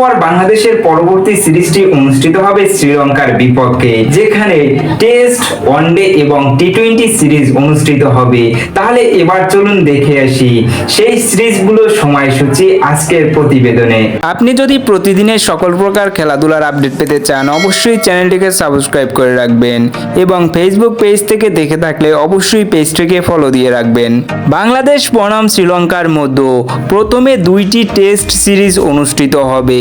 পর বাংলাদেশের পরবর্তী সিরিজটি অনুষ্ঠিত হবে শ্রীলঙ্কার বিপক্ষে, যেখানে টেস্ট, ওয়ানডে এবং টি টোয়েন্টি সিরিজ অনুষ্ঠিত হবে। তাহলে এবার চলুন দেখে আসি সেই সিরিজগুলোর সময়সূচি আজকের প্রতিবেদনে। আপনি যদি প্রতিদিনের সকল প্রকার খেলাধুলার আপডেট পেতে চান, অবশ্যই চ্যানেলটিকে সাবস্ক্রাইব করে রাখবেন এবং ফেসবুক পেজ থেকে দেখে থাকলে অবশ্যই পেজটিকে ফলো দিয়ে রাখবেন। বাংলাদেশ বনাম শ্রীলঙ্কার মধ্যে প্রথমে দুইটি টেস্ট সিরিজ অনুষ্ঠিত হবে।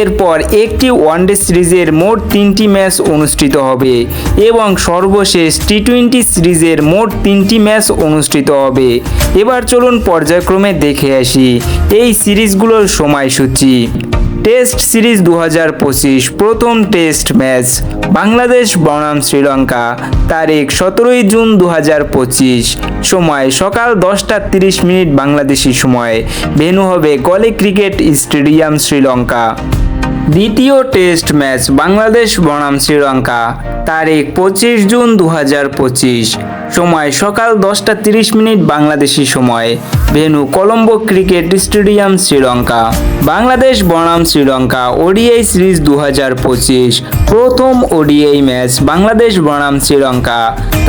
এরপর একটি ওয়ানডে সিরিজের মোট তিনটি ম্যাচ অনুষ্ঠিত হবে এবং সর্বশেষ টি টোয়েন্টি সিরিজের মোট তিনটি ম্যাচ অনুষ্ঠিত হবে। এবার চলুন পর্যায়ক্রমে দেখে আসি এই সিরিজগুলোর সময়সূচি। টেস্ট সিরিজ দু হাজার পঁচিশ, প্রথম টেস্ট ম্যাচ বাংলাদেশ বনাম শ্রীলঙ্কা, তারিখ সতেরোই জুন দু হাজার পঁচিশ। সময় সকাল দশটা তিরিশ মিনিট বাংলাদেশি সময়। ভেনু হবে গলে ক্রিকেট স্টেডিয়াম শ্রীলঙ্কা। দ্বিতীয় টেস্ট ম্যাচ বাংলাদেশ বনাম শ্রীলঙ্কা, তারিখ পঁচিশ জুন দু পঁচিশ। সময় সকাল দশটা তিরিশ মিনিট বাংলাদেশি সময়, venue Colombo cricket stadium Sri Lanka. Bangladesh বনাম শ্রীলঙ্কা ওডিআই সিরিজ দু হাজার পঁচিশ, প্রথম ওডিআই ম্যাচ বাংলাদেশ বনাম শ্রীলঙ্কা,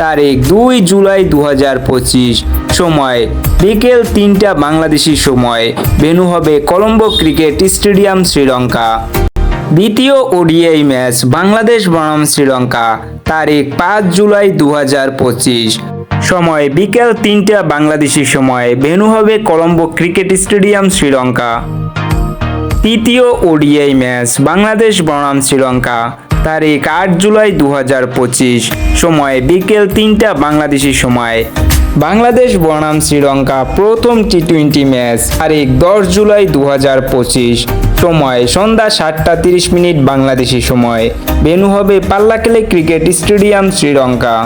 তারিখ দুই জুলাই দু হাজার পঁচিশ। সময় বিকেল তিনটা বাংলাদেশি সময়, ভেনু হবে কলম্বো ক্রিকেট স্টেডিয়াম শ্রীলঙ্কা। দ্বিতীয় ওডিআই ম্যাচ বাংলাদেশ বনাম শ্রীলঙ্কা, তারিখ পাঁচ জুলাই দু হাজার পঁচিশ। সময় বিকেল তিনটা বাংলাদেশি সময় ভেনু হবে কলম্বো ক্রিকেট স্টেডিয়াম শ্রীলঙ্কা। তৃতীয় ওডিআই ম্যাচ বাংলাদেশ বনাম শ্রীলঙ্কা, তারিখ আট জুলাই দু পঁচিশ। সময় বিকেল তিনটা বাংলাদেশি সময় বাংলাদেশ বনাম শ্রীলঙ্কা প্রথম টি টোয়েন্টি ম্যাচ, তারিখ দশ জুলাই দু পঁচিশ। সময়, সন্ধ্যা সাতটা তিরিশ মিনিট বাংলাদেশি সময়। ভেনু হবে পাল্লাকেলে ক্রিকেট স্টেডিয়াম শ্রীলঙ্কা।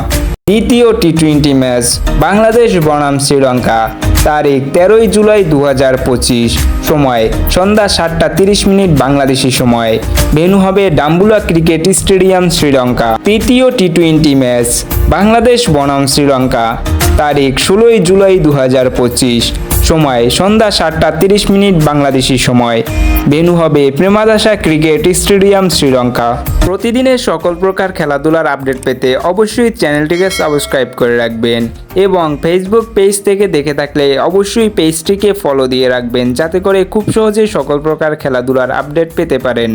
দ্বিতীয় টি টোয়েন্টি ম্যাচ, বাংলাদেশ বনাম শ্রীলঙ্কা। তারিখ তেরোই জুলাই দু হাজার পঁচিশ। সময়, সন্ধ্যা সাতটা তিরিশ মিনিট বাংলাদেশি সময়। ভেনু হবে ডাম্বুলা ক্রিকেট স্টেডিয়াম শ্রীলঙ্কা। তৃতীয় টি টোয়েন্টি ম্যাচ, বাংলাদেশ বনাম শ্রীলঙ্কা। তারিখ ষোলোই জুলাই দু হাজার পঁচিশ। সময়, সন্ধ্যা সাতটা তিরিশ মিনিট বাংলাদেশি সময়। ভেনু হবে প্রেমাদাসা ক্রিকেট স্টেডিয়াম শ্রীলঙ্কা। প্রতিদিনের সকল প্রকার খেলাধুলার আপডেট পেতে অবশ্যই চ্যানেলটিকে সাবস্ক্রাইব করে রাখবেন এবং ফেসবুক পেজ থেকে দেখে থাকলে অবশ্যই পেজটিকে ফলো দিয়ে রাখবেন যাতে করে খুব সহজেই সকল প্রকার খেলাধুলার আপডেট পেতে পারেন।